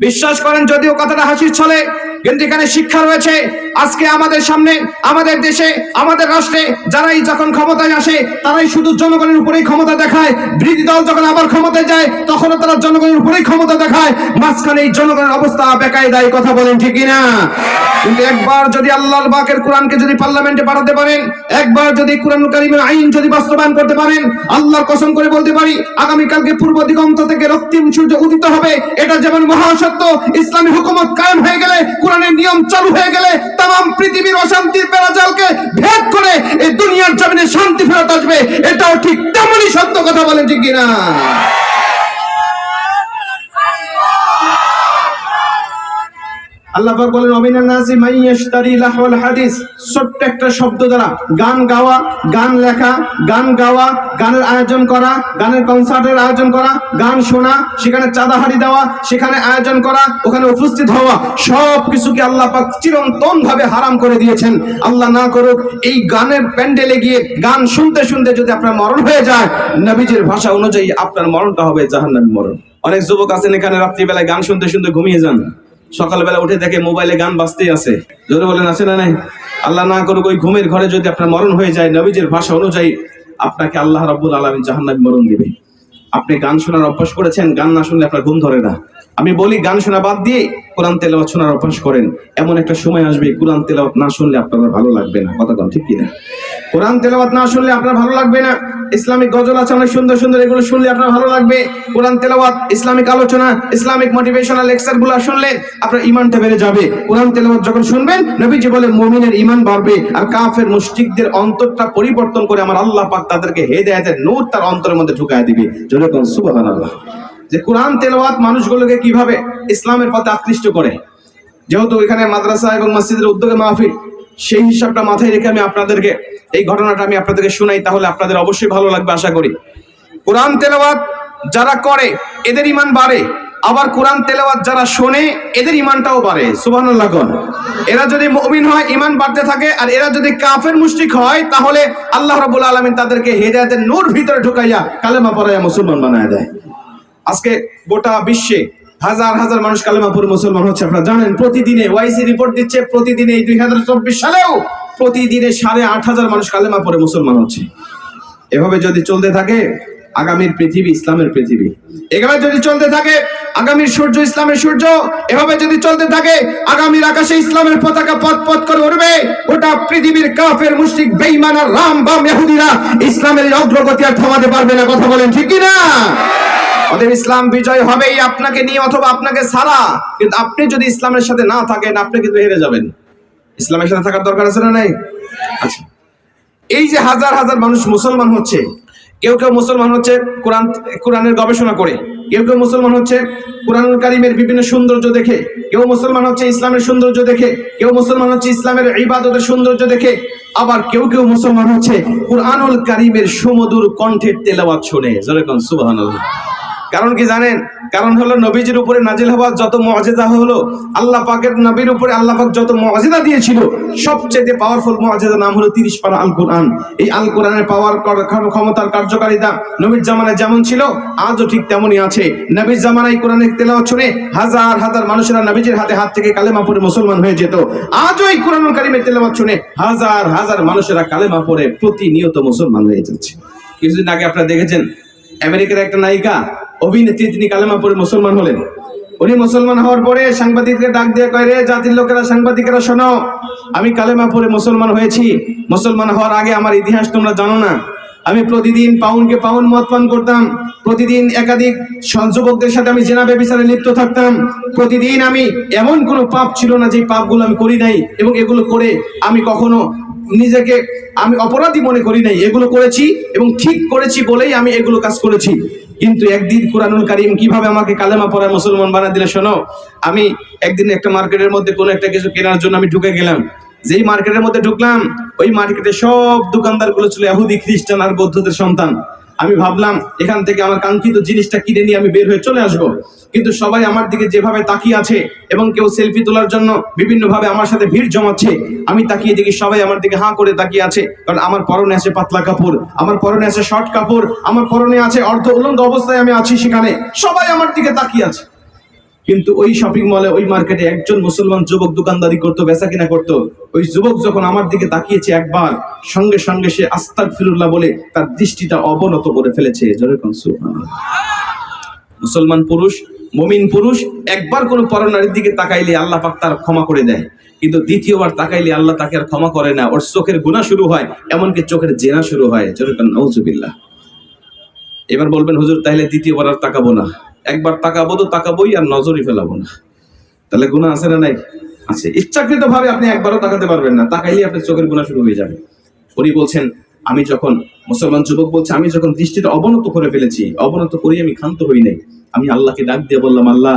বিশ্বাস করেন যদিও কথাটা হাসির ছলে, কিন্তু এখানে শিক্ষা রয়েছে। আজকে আমাদের সামনে, আমাদের দেশে, আমাদের রাষ্ট্রে যারাই যখন ক্ষমতায় আসে, তারাই শুধু জনগণের উপরেই ক্ষমতা দেখায়। বিরোধী দল যখন আবার ক্ষমতায় যায়, তখনও তারা জনগণের উপরেই ক্ষমতা দেখায়। মাঝখানে এই জনগণের অবস্থা বেকায়দায় কথা বলেন ঠিকই না। কিন্তু একবার যদি আল্লাহর বাকের কোরআনকে যদি পার্লামেন্টে পাঠাতে পারেন, একবার যদি কোরআন কারিমের আইন যদি বাস্তবায়ন করতে পারেন, আল্লাহর কসম করে বলতে পারি, আগামীকালকে পূর্ব দিগন্ত থেকে রক্তিম সূর্য উদিত হবে, এটা যেমন মহাসত্য ইসলামী হুকুমত কায়েম হয়ে গেলে, কোরআনের নিয়ম চালু হয়ে গেলে, তাম পৃথিবীর অশান্তির বেড়াজালকে ভেদ করে এই দুনিয়ার জমিনে শান্তি ফেরত আসবে, এটাও ঠিক তেমনই সত্য কথা বলেন ঠিক কিনা? আল্লাহ পাক বলেন, অমিনান নাসি মাই ইয়াশতারি লাহওয়াল হাদিস। ছোট্ট একটা শব্দ দ্বারা, গান গাওয়া, গান লেখা, গান গাওয়া, গানের আয়োজন করা, গানের কনসার্টের আয়োজন করা, গান শোনা, সেখানে চাঁদাহারি দেওয়া, সেখানে আয়োজন করা, ওখানে উপস্থিত হওয়া সব কিছুকে আল্লাহ পাক চিরন্তন ভাবে হারাম করে দিয়েছেন। আল্লাহ না করুক, এই গানের প্যান্ডেলে গিয়ে গান শুনতে শুনতে যদি আপনার মরণ হয়ে যায়, নবীজির ভাষা অনুযায়ী আপনার মরণটা হবে জাহান্নামী মরণ। অনেক যুবক আছেন এখানে, রাত্রিবেলায় গান শুনতে শুনতে ঘুমিয়ে যান। সকালবেলা উঠে দেখে মোবাইলে গান বাজতেই আছে। জোরে বলেন, আছে না নাই? আল্লাহ না করুক ওই ঘুমের ঘরে যদি আপনার মরণ হয়ে যায়, নবীজের ভাষা অনুযায়ী আপনাকে আল্লাহ রব্বুল আলমী জাহান্নাবি মরণ দিবে। আপনি গান শোনার অভ্যাস করেছেন, গান না শুনলে আপনার ঘুম ধরে না। আমি বলি, গান শোনা বাদ দিয়ে কোরআন তেলাওয়াত শোনার অভ্যাস করেন। এমন একটা সময় আসবে, কোরআন তেলাওয়াত না শুনলে আপনার ভালো লাগবে না। কথা কন, ঠিক কিনা? কোরআন তেলাওয়াত না শুনলে আপনার ভালো লাগবে না। ইসলামিক গজল আছে, অনেক সুন্দর সুন্দর, এগুলো শুনলে আপনার ভালো লাগবে। কোরআন তেলাওয়াত, ইসলামিক আলোচনা, ইসলামিক মোটিভেশনাল লেকচারগুলো শুনলে আপনার ইমানটা বেড়ে যাবে। কোরআন তেলাওয়াত যখন শুনবেন, নবীজি বলে মুমিনের ইমান বাড়বে আর কাফের মুশরিকদের অন্তরটা পরিবর্তন করে আমার আল্লাহ পাক তাদেরকে হেদায়েতের নূর তার অন্তরের মধ্যে ঢুকায় দিবে। জোরে কোন সুবহানাল্লাহ। যে কোরআন তেলাওয়াত মানুষগুলোকে কীভাবে ইসলামের পথে আকৃষ্ট করে। যেহেতু এখানে মাদ্রাসা এবং মসজিদের উদ্যোগে মাহফিল, সেই হিসাবটা মাথায় রেখে আমি আপনাদেরকে এই ঘটনাটা আমি আপনাদেরকে শোনাই, তাহলে আপনাদের অবশ্যই ভালো লাগবে আশা করি। কোরআন তেলাওয়াত যারা করে, এদের ইমান বাড়ে। আবার কোরআন তেলাওয়াত যারা শোনে, এদের ইমানটাও বাড়ে। সুবহানাল্লাহ কোন। এরা যদি মুমিন হয় ইমান বাড়তে থাকে, আর এরা যদি কাফের, মুশরিক হয়, তাহলে আল্লাহ রাব্বুল আলামিন তাদেরকে হেদায়েতের নূর ভিতরে ঢুকাইয়া কালেমা পড়াইয়া মুসলমান বানায় দেয়। আজকে গোটা বিশ্বে হাজার হাজার মানুষ কালেমা পড়ে মুসলমান হচ্ছে, আপনারা জানেন, প্রতিদিনে ওয়াইসি রিপোর্ট দিচ্ছে, প্রতিদিনে এই দুই হাজার চব্বিশ সালেও প্রতিদিনে সাড়ে আট হাজার মানুষ কালেমা মুসলমান হচ্ছে। এভাবে যদি চলতে থাকে, আগামীর পৃথিবী ইসলামের পৃথিবী। এভাবে যদি চলতে থাকে, আগামীর সূর্য ইসলামের সূর্য, এভাবে যদি চলতে থাকে, আগামীর আকাশে ইসলামের পতাকা পথ পথ করে উঠবে গোটা পৃথিবীর কাফের, মুশরিক, বেঈমান রাম বা ইহুদিরা ইসলামের অগ্রগতি আর থামাতে পারবে না, কথা বলেন ঠিক না অতএব ইসলাম বিজয় হবেই আপনাকে নিয়ে অথবা আপনাকে ছাড়া। কিন্তু আপনি যদি ইসলামের সাথে না থাকেন, আপনি কিন্তু হেরে যাবেন। ইসলামের সাথে থাকার দরকার আছে না নাই? আচ্ছা। এই যে হাজার হাজার মানুষ মুসলমান হচ্ছে, কেউ কেউ মুসলমান হচ্ছে কোরআন, কোরআনের গবেষণা করে, কেউ কেউ মুসলমান হচ্ছে কোরআনুল কারিমের বিভিন্ন সৌন্দর্য দেখে, কেউ মুসলমান হচ্ছে ইসলামের সৌন্দর্য দেখে, কেউ মুসলমান হচ্ছে ইসলামের ইবাদতের সৌন্দর্য দেখে, আবার কেউ কেউ মুসলমান হচ্ছে কোরআনুল কারিমের সুমধুর কণ্ঠের তেলাওয়াত শুনে। যেরকম সুবহানাল্লাহ। কারণ কি জানেন? কারণ হলো নবীজির উপরে নাজিল হওয়ার যত মজেদা হলো, আল্লাহ পাকের নবীর উপরে আল্লাহ পাক যত মজেদা দিয়েছিল সবচেয়ে পাওয়ারফুল মজেদা নাম হলো তিরিশ পারা আল কোরআন এই আল কোরআনের পাওয়ার ক্ষমতার কার্যকারিতা নবীর জামানায় যেমন ছিল, আজও ঠিক তেমনই আছে। নবীর জামানায় কোরআনের তেলাওয়াত শুনে হাজার হাজার মানুষেরা নবীজির হাতে হাত থেকে কালেমা পড়ে মুসলমান হয়ে যেত। আজও এই কোরআন কারিমের তেলাওয়াত শুনে হাজার হাজার মানুষেরা কালেমা পড়ে প্রতিনিয়ত মুসলমান হয়ে যাচ্ছে। কিছুদিন আগে আপনারা দেখেছেন, আমেরিকার একটা নায়িকা অভিনেত্রী তিনি কালেমা পড়ে মুসলমান হলেন। উনি মুসলমান হওয়ার পরে সাংবাদিককে ডাক দিয়ে কয়, রে জাতির লোকেরা, সাংবাদিকেরা, শোনো, আমি কালেমা পড়ে মুসলমান হয়েছি। মুসলমান হওয়ার আগে আমার ইতিহাস তোমরা জানো না। আমি প্রতিদিন পাউনকে পাউন মত পান করতাম। প্রতিদিন একাধিক যুবকদের সাথে আমি জেনা ব্যবিচারে লিপ্ত থাকতাম। প্রতিদিন আমি এমন কোনো পাপ ছিল না যে পাপগুলো আমি করি নাই এবং এগুলো করে আমি কখনো নিজেকে আমি অপরাধী মনে করি নাই। এগুলো করেছি এবং ঠিক করেছি বলেই আমি এগুলো কাজ করেছি। কিন্তু একদিন কোরআনুল কারিম কীভাবে আমাকে কালেমা পড়ায় মুসলমান বানা দিলে শোনো, আমি একদিন একটা মার্কেটের মধ্যে কোনো একটা কিছু কেনার জন্য আমি ঢুকে গেলাম। যেই মার্কেটের মধ্যে ঢুকলাম, ওই মার্কেটে সব দোকানদারগুলো ছিল এহুদি খ্রিস্টান আর বৌদ্ধদের সন্তান। আমি ভাবলাম এখান থেকে আমার কাঙ্ক্ষিত জিনিসটা কিনে নিয়ে আমি বের হয়ে চলে আসব। কিন্তু সবাই আমার দিকে যেভাবে তাকিয়ে আছে এবং কেউ সেলফি তোলার জন্য বিভিন্নভাবে আমার সাথে ভিড় জমাচ্ছে, আমি তাকিয়ে দেখি সবাই আমার দিকে হাঁ করে তাকিয়ে আছে। কারণ আমার পরনে আছে পাতলা কাপড়, আমার পরনে আছে শর্ট কাপড়, আমার পরনে আছে অর্ধ উলঙ্গ অবস্থায় আমি আছি সেখানে। সবাই আমার দিকে তাকিয়ে আছে। কিন্তু ওই শপিং মলে ওই মার্কেটে একজন মুসলমান যুবক দোকানদারি করতো, বেচা কিনা করতো। ওই যুবক যখন আমার দিকে তাকিয়েছে একবার, সঙ্গে সঙ্গে সে আস্তাক ফিরুল্লাহ বলে তার দৃষ্টিটা অবনত করে ফেলেছে। মুসলমান পুরুষ, মমিন পুরুষ, একবার কোনো পরনারীর দিকে তাকাইলে আল্লাহ পাক তার ক্ষমা করে দেয়। কিন্তু দ্বিতীয়বার তাকাইলে আল্লাহ তাকে আর ক্ষমা করে না। ওর চোখের গুণা শুরু হয়, এমনকি চোখের জেনা শুরু হয়। যেরকম নওজুবিল্লাহ এবার বলবেন, হুজুর তাহলে দ্বিতীয়বার আর তাকাবো না। একবার তাকাবো তো তাকাবোই আর নজরই ফেলাবো না। তাহলে গুণা আছে না নাই? আছে। ইচ্ছাকৃত ভাবে আপনি একবারও তাকাতে পারবেন না। তাকাইলে আপনার চোখের গুণা শুরু হয়ে যাবে। উনি বলছেন, আমি যখন মুসলমান যুবক বলছে, আমি যখন দৃষ্টিটা অবনত করে ফেলেছি, অবনত করি আমি ক্ষান্ত হই নাই। আমি আল্লাহকে ডাক দিয়ে বললাম, আল্লাহ,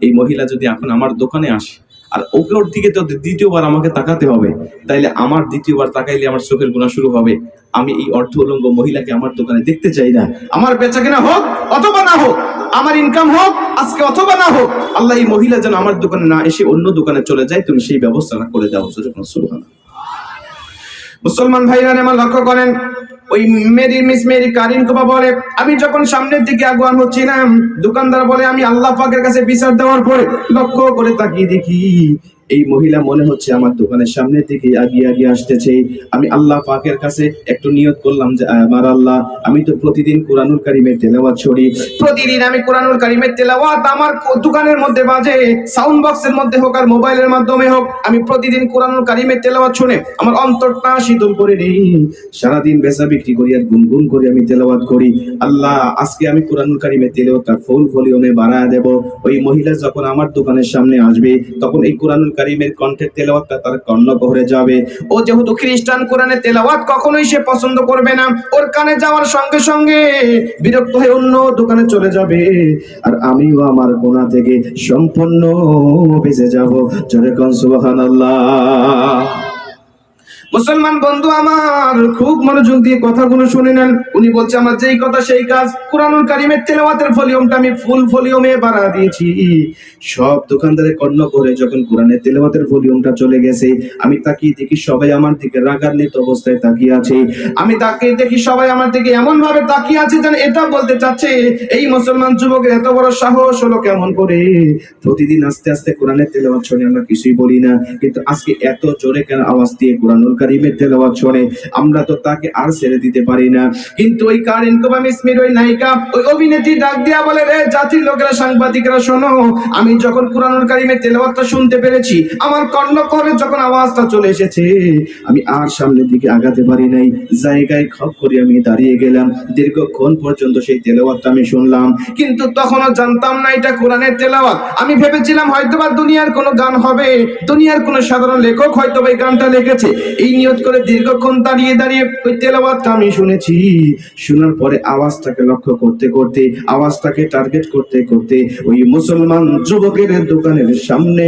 এই মহিলা যদি এখন আমার দোকানে আসে আর ওকে ওর দিকে তো দ্বিতীয়বার আমাকে তাকাতে হবে, তাইলে আমার দ্বিতীয়বার তাকাইলে আমার চোখের গুণা শুরু হবে। আমি এই অর্থ উলঙ্গ মহিলাকে আমার দোকানে দেখতে চাই না। আমার বেচা কেনা হোক অথবা না হোক, আমার ইনকাম হোক, আজকে অথবা না হোক, আল্লাহ এই মহিলা যেন আমার দোকানে না এসে অন্য দোকানে চলে যায়, তুমি সেই ব্যবস্থাটা করে দাও। যখন সুবহানাল্লাহ। মুসলমান ভাইরা, আমার লক্ষ্য করেন ওই Mary, miss Mary Karin Kopa বলে, আমি যখন সামনের দিকে আগুয়ান হচ্ছিলাম, দোকানদার বলে, আমি আল্লাহ পাকের কাছে বিচার দেওয়ার পরে লক্ষ্য করে তাকিয়ে দেখি এই মহিলা মনে হচ্ছে আমার দোকানের সামনে থেকে আগিয়ে আগিয়ে আসতেছে। আমি আল্লাহ পাকের কাছে একটু নিয়ত করলাম যে, আমার আল্লাহ, আমি তো প্রতিদিন কোরআনুল কারিমের তেলাওয়াত ছড়ি প্রতিদিন আমি কোরআনুল কারিমের তেলাওয়াত আমার দোকানের মধ্যে বাজে সাউন্ড বক্সের মধ্যে হোক আর মোবাইলের মাধ্যমে হোক, আমি প্রতিদিন কোরআনুল কারিমের তেলাওয়াত শুনে আমার অন্তরটা শীতল করে নেই। সারাদিন বেচা বিক্রি করি আর গুনগুন করে আমি তেলাওয়াত করি। আল্লাহ, আজকে আমি কোরআনুল কারিমের তেলাওয়াতটা ফুল ভলিউমে বাড়ায় দেব। ওই মহিলা যখন আমার দোকানের সামনে আসবে, তখন এই কোরআনুল কারিমের কণ্ঠের তেলাওয়াতটা তার কর্ণগহরে যাবে। ও যেহেতু খ্রিস্টান কোরআনে তেলাওয়াত কখনোই সে পছন্দ করবে না, ওর কানে যাওয়ার সঙ্গে সঙ্গে বিরক্ত হয়ে অন্য দোকানে চলে যাবে। আর আমিও আমার গোনা থেকে সম্পূর্ণ বেঁচে যাব। জোরে কন সুবহানাল্লাহ। মুসলমান বন্ধু আমার, খুব মনোযোগ দিয়ে কথাগুলো শুনে নেন। উনি বলছে, আমার যেই কথা, সেই কাজ। কোরআনুল কারিমের তেলাওয়াতের ভলিউমটা আমি ফুল ভলিউমে বাড়া দিয়েছি। সব দোকানদারে কর্ণ করে যখন কোরআনের তেলাওয়াতের ভলিউমটা চলে গেছে, আমি তাকিয়ে দেখি সবাই আমার দিকে রাগান্বিত অবস্থায় তাকিয়ে আছে। আমি তাকিয়ে দেখি সবাই আমার দিকে এমন ভাবে তাকিয়ে আছে যেন এটা বলতে চাচ্ছে, এই মুসলমান যুবকের এত বড় সাহস হলো কেমন করে? প্রতিদিন আস্তে আস্তে কোরআনের তেলাওয়াত শুনে আমরা কিছুই বলি না, কিন্তু আজকে এত জোরে কেন আওয়াজ দিয়ে কোরআনুল কারিমের তেলাওয়াত শুনে আমরা তো তাকে আর ছেড়ে দিতে পারি না। কিন্তু ওই কারিন কোবাম ইসমির ওই নায়িকা, ওই অভিনেত্রী ডাক দিয়া বলে, রে জাতির লোকেরা, সাংবাদিকরা, শোনো, আমি যখন কোরআনুল কারিমের তেলাওয়াতটা শুনতে পেরেছি, আমার কর্ণ করে যখন আওয়াজটা চলে এসেছে, আমি আর সামনের দিকে আগাতে পারি নাই। জায়গায় খপ করে আমি দাঁড়িয়ে গেলাম। দীর্ঘক্ষণ পর্যন্ত সেই তেলাওয়াতটা আমি শুনলাম। কিন্তু তখনও জানতাম না এটা কোরআনের তেলাওয়াত। আমি ভেবেছিলাম হয়তোবা দুনিয়ার কোনো গান হবে, দুনিয়ার কোনো সাধারণ লেখক হয়তো এই গানটা লিখেছে। এই নিয়ত করে দীর্ঘক্ষণ দাঁড়িয়ে দাঁড়িয়ে ওই তেলাবাদটা আমি শুনেছি। শোনার পরে আওয়াজটাকে লক্ষ্য করতে করতে, আওয়াজটাকে টার্গেট করতে করতে ওই মুসলমান যুবকের দোকানের সামনে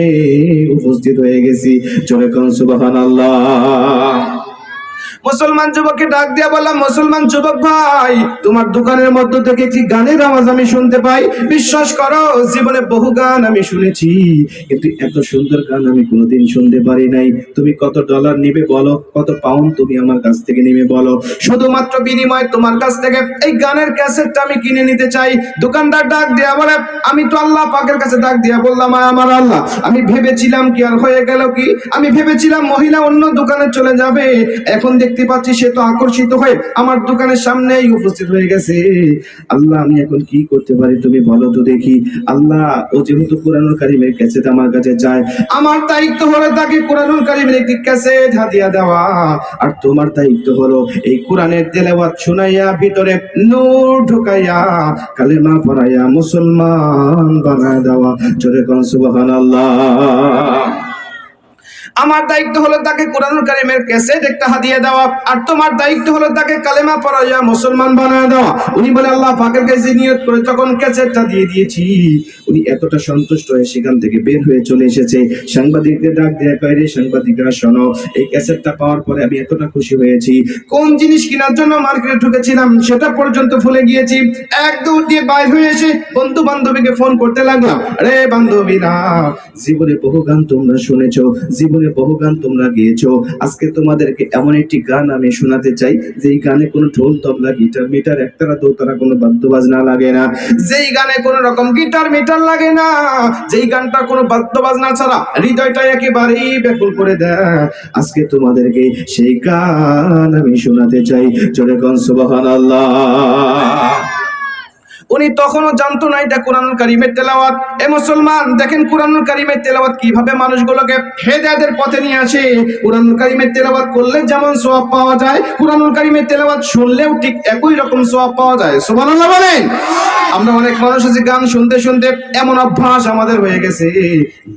উপস্থিত হয়ে গেছি। জোরে কোন সুবহানাল্লাহ। মুসলমান যুবককে ডাক দিয়া বললাম, মুসলমান যুবক ভাই, তোমার দোকানের মধ্য থেকে একটি গানের আওয়াজ আমি শুনতে পাই? বিশ্বাস করো, জীবনে বহু গান আমি শুনেছি, কিন্তু এত সুন্দর গান আমি কোনোদিন শুনতে পারি নাই। তুমি কত ডলার নিবে বলো? কত পাউন্ড তুমি আমার কাছ থেকে নিবে বলো? শুধুমাত্র বিনিময়ে তোমার কাছ থেকে এই গানের ক্যাসেটটা আমি কিনে নিতে চাই। দোকানদার ডাক দিয়া বলে, আমি তো আল্লাহ পাকের কাছে ডাক দিয়া বললাম, "আয় আমার আল্লাহ, আমি ভেবেছিলাম কি আর হয়ে গেল কি? আমি ভেবেছিলাম মহিলা অন্য দোকানে চলে যাবে। এখন দেখতে পাচ্ছি, সে তো আকর্ষিত হয়ে আমার দোকানের সামনেই উপস্থিত হয়ে গেছে। আল্লাহ, আমি এখন কি করতে পারি তুমি বলো তো দেখি। আল্লাহ, ও যেহেতু কোরআনুল কারিমের ক্যাসেট আমার কাছে চায়, আমার দায়িত্ব হলো তাকে কোরআনুল কারিমের একটি ক্যাসেট হাতিয়া দেওয়া। আর তোমার দায়িত্ব হলো এই কোরআনের তেলাওয়াত শুনাইয়া ভিতরে নূর ঢুকাইয়া, কালেমা পড়াইয়া মুসলমান বানায় দেওয়া। জোরে কোন সুবহানাল্লাহ। আমার দায়িত্ব হলো তাকে কোরআনুল কারিমের ক্যাসেট একটা হাদিয়া দেওয়া, আর তোমার দায়িত্ব হলো তাকে কালেমা পড়াইয়া মুসলমান বানায় দেওয়া। উনি বলে, আল্লাহ পাকের কাছে নিয়ত করে যখন ক্যাসেটটা দিয়ে দিয়েছি, উনি এতটা সন্তুষ্ট হয়ে সেখান থেকে বের হয়ে চলে এসেছে। সাংবাদিকদের ডাক দেয়া কয়রে সাংবাদিকরা, শোনো, এই ক্যাসেটটা পাওয়ার পরে আমি এতটা খুশি হয়েছি। কোন জিনিস কেনার জন্য মার্কেটে ঢুকেছিলাম, সেটা পর্যন্ত ভুলে গিয়েছি। এক দৌড় দিয়ে বাইর হয়ে এসে বন্ধু বান্ধবীকে ফোন করতে লাগলাম। রে বান্ধবীরা, জীবনে বহু গান তোমরা শুনেছো। জীবনে বহু গান তোমরা গেয়েছো। আজকে তোমাদেরকে এমন একটি গান আমি শোনাতে চাই, যেই গানে কোনো ঢোল, তবলা, গিটার, মিটার, একতারা, দোতারা, কোনো বাদ্য বাজনা লাগে না। যেই গানে কোন রকম গিটার, মিটার লাগে না, যেই গানটা কোনো বাদ্য বাজনা ছাড়া হৃদয়টা একেবারেই ব্যাকুল করে দেয়। আজকে তোমাদেরকে সেই গান আমি শোনাতে চাই। জোরে কন সুবহানাল্লাহ। উনি তখনও জানতো না এটা কোরআনুল কারিমের তেলাওয়াত। এ মুসলমান, দেখেন কোরআনুল কারিমের তেলাওয়াত কীভাবে মানুষগুলোকে হেদায়েতের পথে নিয়ে আসে। কোরআনুল কারিমের তেলাওয়াত করলে যেমন সওয়াব পাওয়া যায়, কোরআনুল কারিমের তেলাওয়াত শুনলেও ঠিক একই রকম সওয়াব পাওয়া যায়। সুবহানাল্লাহ বলেন। আমরা অনেক মানুষ আছে, গান শুনতে শুনতে এমন অভ্যাস আমাদের হয়ে গেছে।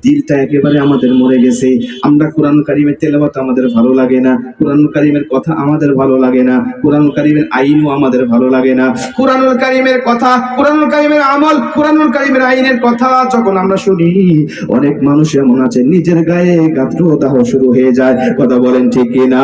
দিলটা একেবারে আমাদের মরে গেছে। আমরা কোরআন কারিমের তেলাওয়াত আমাদের ভালো লাগে না। কোরআন কারিমের কথা আমাদের ভালো লাগে না। কোরআন কারিমের আইনও আমাদের ভালো লাগে না। কোরআনুল কারিমের কথা কোরআনুল কারিমের আমল, কোরআনুল কারিমের আইনের কথা যখন আমরা শুনি, অনেক মানুষ এমন আছে, নিজের গায়ে গাত্র দাহ শুরু হয়ে যায়। কথা বলেন ঠিক কিনা?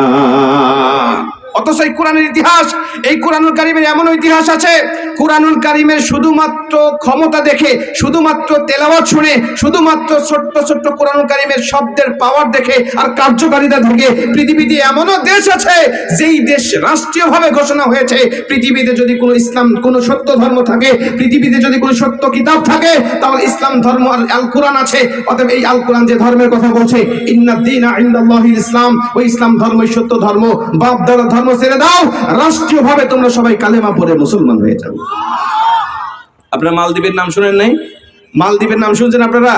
অথচ এই কোরআনের ইতিহাস, এই কোরআনুল কারিমের এমন ইতিহাস আছে, কোরআনুল কারিমের শুধুমাত্র ক্ষমতা দেখে, শুধুমাত্র তেলাওয়াত শুনে, শুধুমাত্র ছোট্ট ছোট্ট কোরআনুল কারিমের শব্দের পাওয়ার দেখে আর কার্যকারিতা দেখে পৃথিবীতে এমনও দেশ আছে, যেই দেশ রাষ্ট্রীয়ভাবে ঘোষণা হয়েছে, পৃথিবীতে যদি কোনো ইসলাম, কোনো সত্য ধর্ম থাকে, পৃথিবীতে যদি কোনো সত্য কিতাব থাকে, তাহলে ইসলাম ধর্ম আর আল কোরআন আছে, অতএব এই আল কোরআন যে ধর্মের কথা বলছে, ইন্নাদ্দিন ইসলাম ওই ইসলাম ধর্মই সত্য ধর্ম বাপ দাদা ধর্ম ছেড়ে দাও রাষ্ট্রীয়ভাবে তোমরা সবাই কালেমা পড়ে মুসলমান হয়ে যাও। আপনারা মালদ্বীপের নাম শুনেন নাই? মালদ্বীপের নাম শুনছেন আপনারা?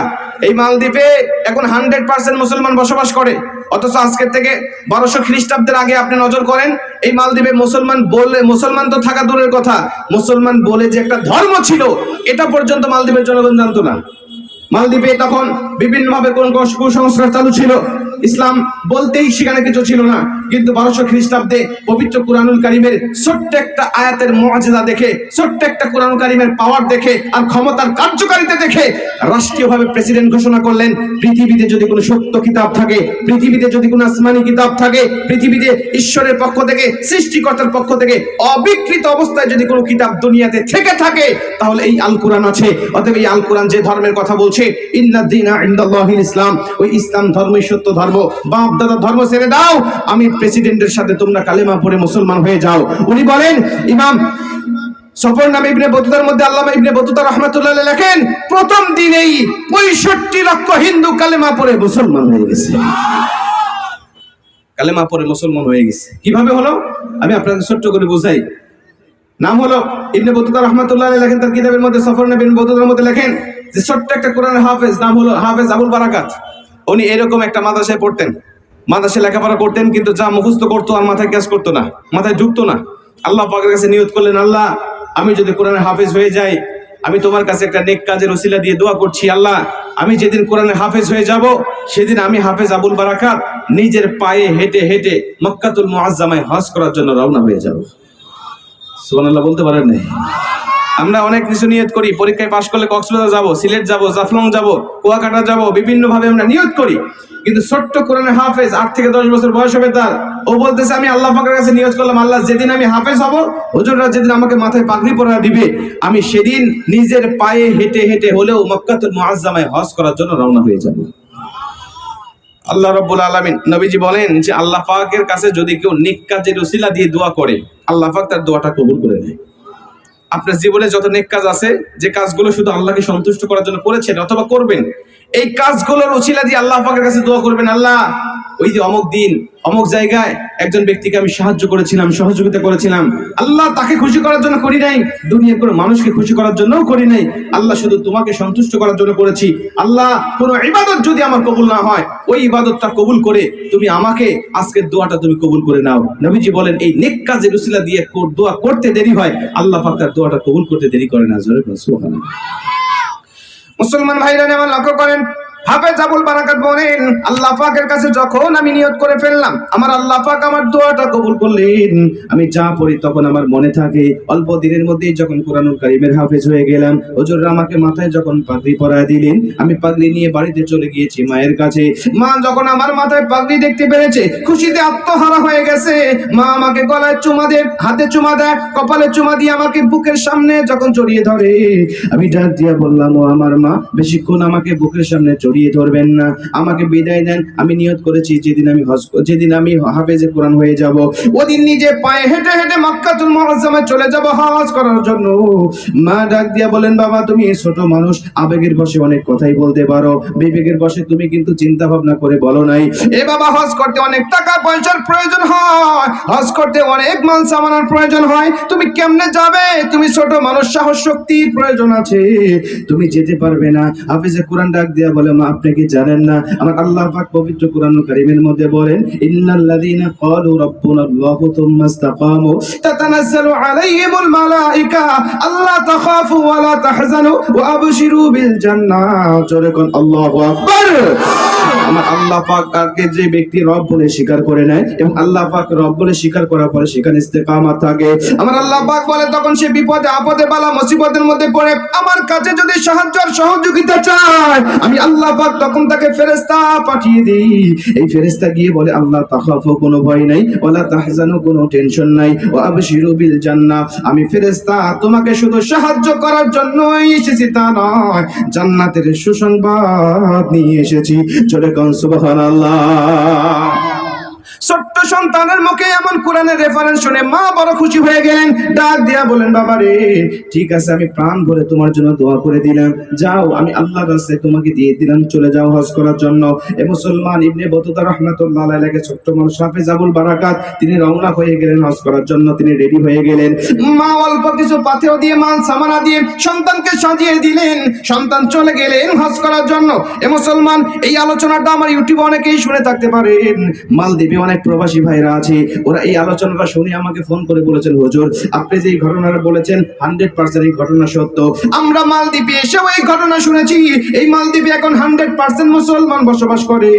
এই মালদ্বীপে এখন হান্ড্রেড পার্সেন্ট মুসলমান বসবাস করে অথচ আজকের থেকে বারোশো খ্রিস্টাব্দের আগে আপনি নজর করেন এই মালদ্বীপে মুসলমান বলে মুসলমান তো থাকা দূরের কথা মুসলমান বলে যে একটা ধর্ম ছিল এটা পর্যন্ত মালদ্বীপের জনগণ জানতো না। মালদ্বীপে তখন বিভিন্নভাবে কোন কোন কুসংস্কার চালু ছিল। ইসলাম বলতেই সেখানে কিছু ছিল না। কিন্তু বারোশো খ্রিস্টাব্দে পবিত্র কুরআনুল কারিমের ছোট্ট একটা আয়াতের মর্যাদা দেখে, ছোট্ট একটা কুরআনুল কারিমের পাওয়ার দেখে আর ক্ষমতার কার্যকারিতা দেখে রাষ্ট্রীয়ভাবে প্রেসিডেন্ট ঘোষণা করলেন, পৃথিবীতে যদি কোনো সত্য কিতাব থাকে, পৃথিবীতে যদি কোনো আসমানি কিতাব থাকে, পৃথিবীতে ঈশ্বরের পক্ষ থেকে, সৃষ্টিকর্তার পক্ষ থেকে, অবিকৃত অবস্থায় যদি কোনো কিতাব দুনিয়াতে থেকে থাকে, তাহলে এই আল কোরআন আছে। অতএব এই আল কোরআন যে ধর্মের কথা বলছে ইনদাল্লাহিল ইসলাম। ওই ইসলাম ধর্মই সত্য ধর্ম। বাপ, দাদা, ধর্ম ছেড়ে দাও। আমি প্রেসিডেন্টের সাথে তোমরা কালেমা পড়ে মুসলমান হয়ে যাও। উনি বলেন, ইমাম সফর নামে ইবনে মধ্যে আল্লামা ইবনে রহমাতুল্লাহ লেখেন, প্রথম দিনেই পঁয়ষট্টি লক্ষ হিন্দু কালেমা পড়ে মুসলমান হয়ে গেছে। কালেমা পড়ে মুসলমান হয়ে গেছে। কীভাবে হলো? আমি আপনাদের ছোট্ট করে বুঝাই। নাম হলো ইবনে বতুতা রহমাতুল্লাহ লেখেন, তার কিতাবের মধ্যে সফর নবী ইবনে বতুতার মধ্যে লেখেন যে ছোট্ট একটা কোরআন হাফেজ, নাম হলো হাফেজ আবুল বারাকাত। উনি এরকম একটা মাদ্রাসায় পড়তেন। মাদ্রাসায় লেখাপড়া করতেন, কিন্তু যা মুখস্থ করতো আর মাথায় ক্যাচ করতো না, মাথায় ঢুকতো না। আল্লাহ পাকের কাছে নিয়ত করলেন, আল্লাহ, আমি যদি কোরআন হাফেজ হয়ে যাই, আমি তোমার কাছে একটা নেক কাজের ওসিলা দিয়ে দোয়া করছি, আল্লাহ, আমি যেদিন কোরআনে হাফেজ হয়ে যাব, সেদিন আমি হাফেজ আবুল বারাকাত নিজের পায়ে হেঁটে হেঁটে মক্কাতুল মুআজ্জামায় হজ করার জন্য রওনা হয়ে যাব। সুবহানাল্লাহ, বলতে পারেন না আমরা অনেক কিছু নিয়ত করি, পরীক্ষায় পাশ করলে কক্সবাজার যাব, সিলেট যাব, জাফলং যাব, কুয়াকাটা যাব বিভিন্ন ভাবে আমরা নিয়ত করি। কিন্তু ছোট্ট কোরআনের হাফেজ আট থেকে দশ বছর বয়স হবে তার। ও বলতেছে, আমি আল্লাহ পাকের কাছে নিয়ত করলাম, আল্লাহ যেদিন আমি হাফেজ হব, হুজুররা যেদিন আমাকে মাথায় পাগড়ি পরা দিবে, আমি সেদিন নিজের পায়ে হেঁটে হেঁটে হলেও মক্কাতুল মুআজ্জামায় হজ করার জন্য রওনা হয়ে যাব। আল্লাহ রব্বুল আলামিন নবীজি বলেন যে, আল্লাহ পাকের কাছে যদি কেউ নিক কাজের উসিলা দিয়ে দোয়া করে, আল্লাহ পাক তার দোয়াটা কবুল করে নেয়। আপনার জীবনে যত নেক কাজ আছে, যে কাজগুলো শুধু আল্লাহকে সন্তুষ্ট করার জন্য করেছেন অথবা করবেন এই কাজগুলোর উছিলা দিয়ে আল্লাহ পাকের কাছে দোয়া করবেন, আল্লাহ, ওই যে অমুক দিন, অমুক জায়গায় একজন ব্যক্তিকে আমি সাহায্য করেছিলাম, সহযোগিতা করেছিলাম। আল্লাহ তাকে খুশি করার জন্য করি নাই, দুনিয়ার কোনো মানুষকে খুশি করার জন্যও করি নাই। আল্লাহ শুধু তোমাকে সন্তুষ্ট করার জন্য করেছি। আল্লাহ, কোনো ইবাদত যদি আমার কবুল না হয়, ওই ইবাদতটা কবুল করে তুমি আমাকে আজকের দোয়াটা তুমি কবুল করে নাও। নবীজি বলেন, এই নেক কাজের উসিলা দিয়ে দোয়া করতে দেরি হয়, আল্লাহ পাক তার দোয়াটা কবুল করতে দেরি করে না। জোরে। মুসলমান ভাইরা আমার লক্ষ্য করেন। হাফেজ আবুল বারাকাত বলেন, আল্লাহ পাকের কাছে যখন আমি করে ফেললাম, আমার আল্লাহ পাক আমার দোয়াটা কবুল করলেন। আমি যা পড়ি তখন আমার মনে থাকে, অল্প দিনের যখন কোরআনুল হাফেজ হয়ে গেলাম আমাকে মাথায় যখন পাগড়ি পরায় দিলেন, আমি পাগড়ি নিয়ে বাড়িতে চলে গিয়েছি মায়ের কাছে। মা যখন আমার মাথায় পাগড়ি দেখতে পেরেছে, খুশিতে আত্মহারা হয়ে গেছে। মা আমাকে গলায় চুমা দেয় হাতে চুমা দেয়, কপালে চুমা দিয়ে আমাকে বুকের সামনে যখন জড়িয়ে ধরে। আমি ডাক দিয়া বললাম, ও আমার মা, বেশিক্ষণ আমাকে বুকের সামনে জড়িয়ে ধরবেন না। আমাকে বিদায় দেন। আমি নিয়ত করেছি যেদিন আমি হজ যেদিন আমি হাফেজে কোরআন হয়ে যাব, ওদিন নিজে পায়ে হেঁটে হেঁটে মক্কাতুল মুআজ্জামে চলে যাব হজ করার জন্য। মা ডাক দিয়া বলেন, বাবা, তুমি ছোট মানুষ, আবেগের বসে অনেক কথাই বলতে পারো। বিবেকের বসে তুমি কিন্তু চিন্তা ভাবনা করে বলো নাই। এ বাবা, হজ করতে অনেক টাকা পয়সার প্রয়োজন হয়। হজ করতে অনেক মাল সামানের প্রয়োজন হয়। তুমি কেমনে যাবে? তুমি ছোট মানুষ, সাহস, শক্তির প্রয়োজন আছে। তুমি যেতে পারবে না। হাফিজে কোরআন ডাক দিয়া বলে আপনি কি জানেন না? আমার আল্লাহ পাক পবিত্র কোরআন কারিমের মধ্যে বলেন, ইন্নাল্লাযীনা ক্বালু রাব্বুনা আল্লাহু তুম্মা ইসতাকামু তাতানাজ্জালু আলাইহিমুল মালায়েকা আল্লা তাখাফু ওয়া লা তাহজানু ওয়া আবশিরু বিল জান্নাহ জোরে কোন, আল্লাহু আকবার। আমার আল্লাহ পাক কাকে যে ব্যক্তি রব বলে স্বীকার করে নেয় এবং আল্লাহ পাক রব বলে স্বীকার করার পরে সেখানে ইস্তেকামাত থাকে। আমার আল্লাহ পাক বলে, তখন সে বিপদে, আপদে, বালা, মুসিবতের মধ্যে পড়ে। আমার কাছে যদি সাহায্য আর সহযোগিতা চায়, আমি আল্লাহ পাক তখন তাকে ফেরেশতা পাঠিয়ে দিই। এই ফেরেশতা গিয়ে বলে, আল্লাহ, তাখাফু, কোনো ভয় নাই। ওয়ালা তাহজানু, কোনো টেনশন নাই। ও আবশিরু বিল জান্নাহ। আমি ফেরেশতা, তোমাকে শুধু সাহায্য করার জন্যই এসেছি তা নয়। জান্নাতের সুসংবাদ নিয়ে এসেছি। চলে কন সুবহানাল্লাহ। ছোট্ট সন্তানের মুখে এমন কোরআনের রেফারেন্স শুনে মা বড় খুশি হয়ে গেলেন। ডাক দিয়া বলেন বাবা রে, ঠিক আছে, আমি প্রাণ ভরে তোমার জন্য দোয়া করে দিলাম। যাও, আমি আল্লাহর রাস্তায় তোমাকে দিয়ে দিলাম, চলে যাও হজ করার জন্য। এ মুসলমান ইবনে বতুতা রহমাতুল্লাহ আলাইহি ছোট্ট মানুষ হাফেজ আবুল বারাকাত, তিনি রওনা হয়ে গেলেন হজ করার জন্য, তিনি রেডি হয়ে গেলেন। মা অল্প কিছু পাথেও দিয়ে, মাল, সামানা দিয়ে সন্তানকে সাজিয়ে দিলেন। সন্তান চলে গেলেন হজ করার জন্য। এ মুসলমান, এই আলোচনাটা আমার ইউটিউবে অনেকেই শুনে থাকতে পারেন। মালদ্বীপে অনেক প্রবাসী ভাইরা আছে। ওরা এই আলোচনাটা শুনে আমাকে ফোন করে বলেছেন, হুজুর, আপনি যে ঘটনাটা বলেছেন হান্ড্রেড পার্সেন্ট এই ঘটনা সত্য। আমরা মালদ্বীপে এসেও এই ঘটনা শুনেছি। এই মালদ্বীপে এখন হান্ড্রেড পার্সেন্ট মুসলমান বসবাস করে।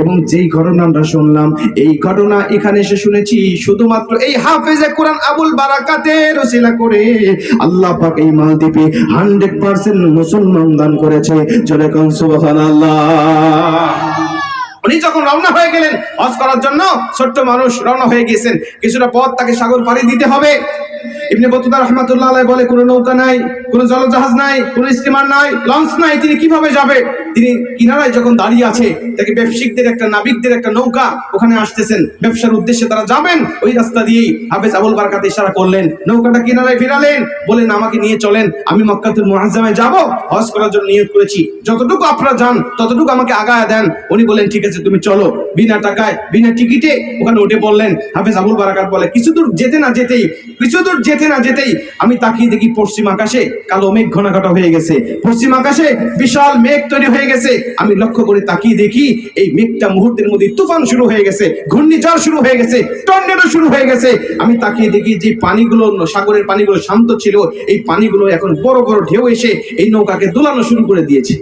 এবং যেই ঘটনা আমরা শুনলাম, এই ঘটনা এখানে এসে শুনেছি, শুধুমাত্র এই হাফেজে কোরআন আবুল বারাকাতের ওসিলা করে। আল্লাহ পাক এই মালদ্বীপে হান্ড্রেড পার্সেন্ট মুসলমান দান করেছে। জোরে কোন সুবহানাল্লাহ। উনি যখন রওনা হয়ে গেলেন, হজ করার জন্য ছোট্ট মানুষ রওনা হয়ে গিয়েছেন। কিছুটা পথ তাকে সাগর পাড়ি দিতে হবে। ইবনে বতুতা রহমাতুল্লাহ আলাইহি বলে, কোনো নৌকা নাই, কোনো জলজাহাজ নাই, কোনো স্টিমার নাই, লঞ্চ নাই, তিনি কীভাবে যাবে? তিনি কিনারায় যখন দাঁড়িয়ে আছে, তাকে ব্যবসায়িকদের একটা নাবিকদের একটা নৌকা ওখানে আসতেছেন। ব্যবসার উদ্দেশ্যে তারা যাবেন, ওই রাস্তা দিয়েই হাফেজ আবুল বারকাত ইশারা করলেন। নৌকাটা কিনারায় ফিরালেন, বলেন, আমাকে নিয়ে চলেন, আমি মক্কাতুল মুআজ্জামে যাব, হজ করার জন্য নিয়ত করেছি। যতটুকু আপনারা যান, ততটুকু আমাকে আগায় দেন। উনি বলেন, ঠিক আছে, তুমি চলো। বিনা টাকায়, বিনা টিকিটে ওখানে উঠে বললেন হাফেজ আবুল বারাকাত বলে, কিছু দূর যেতে না যেতেই, কিছু দূর যেতে না যেতেই আমি তাকিয়ে দেখি পশ্চিম আকাশে কালো মেঘ ঘনাঘটা হয়ে গেছে। পশ্চিম আকাশে বিশাল মেঘ তৈরি হয়ে গেছে। আমি লক্ষ্য করে তাকিয়ে দেখি এই মেঘটা মুহূর্তের মধ্যে তুফান শুরু হয়ে গেছে, ঘূর্ণিঝড় শুরু হয়ে গেছে, টর্নেডো শুরু হয়ে গেছে। আমি তাকিয়ে দেখি যে পানিগুলো, সাগরের পানিগুলো শান্ত ছিল, এই পানিগুলো এখন বড় বড় ঢেউ এসে এই নৌকাকে দোলানো শুরু করে দিয়েছে।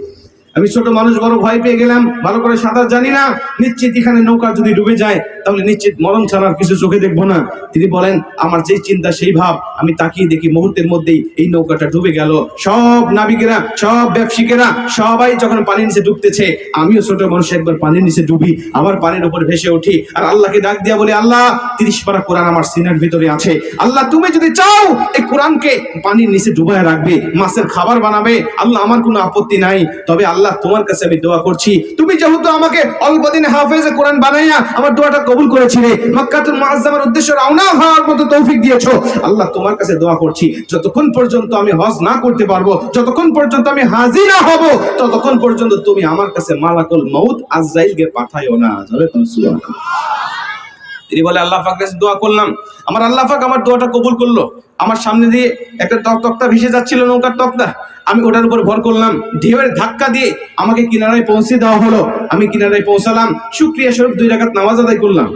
আমি ছোট মানুষ, বড় ভয় পেয়ে গেলাম, ভালো করে সাঁতার জানি না। নিশ্চিত এখানে নৌকা যদি ডুবে যায়, তাহলে নিশ্চিত মরণ ছাড়া আর কিছু চোখে দেখব না। তিনি বলেন, আমার যেই চিন্তা, সেই ভাব, আমি তাকিয়ে দেখি মুহূর্তের মধ্যেই এই নৌকাটা ডুবে গেল। সব নাবিকেরা, সব ব্যবসায়িকেরা, সবাই যখন পানির নিচে ডুবতেছে, আমিও ছোট মানুষ একবার পানির নিচে ডুবি, আবার পানির উপর ভেসে উঠি। আর আল্লাহকে ডাক দিয়া বলি, আল্লাহ, তিরিশ পারা কোরআন আমার সিনার ভিতরে আছে। আল্লাহ, তুমি যদি চাও, এই কোরআনকে পানির নিচে ডুবায় রাখবে, মাছের খাবার বানাবে, আল্লাহ, আমার কোনো আপত্তি নাই। তবে আল্লাহ তোমার কাছে আমি দোয়া করছি। তুমি যেহেতু আমাকে অল্প দিনে হাফেজে কোরআন বানাইয়া আমার দোয়াটা কবুল করেছিলে মক্কাতুল মুআজ্জামের উদ্দেশ্যে রওনা হওয়ার মতো তৌফিক দিয়েছ। আল্লাহ, তোমার কাছে দোয়া করছি, যতক্ষণ পর্যন্ত আমি হজ না করতে পারব, যতক্ষণ পর্যন্ত আমি হাজি না হব, ততক্ষণ পর্যন্ত তুমি আমার কাছে মালাকুল মউত আজরাইলকে পাঠাইও না। জোরে কোন তিনি বলে, আল্লাহ পাক দোয়া করলাম। আমার আল্লাহ পাক আমার দোয়াটা কবুল করল। আমার সামনে দিয়ে একটা তক তক্তা ভেসে যাচ্ছিল নৌকার তক্তা আমি ওটার উপর ভর করলাম, ঢেউয়ের ধাক্কা দিয়ে আমাকে কিনারায় পৌঁছে দেওয়া হলো। আমি কিনারায় পৌঁছালাম শুক্রিয়া স্বরূপ দুই রাকাত নামাজ আদায় করলাম।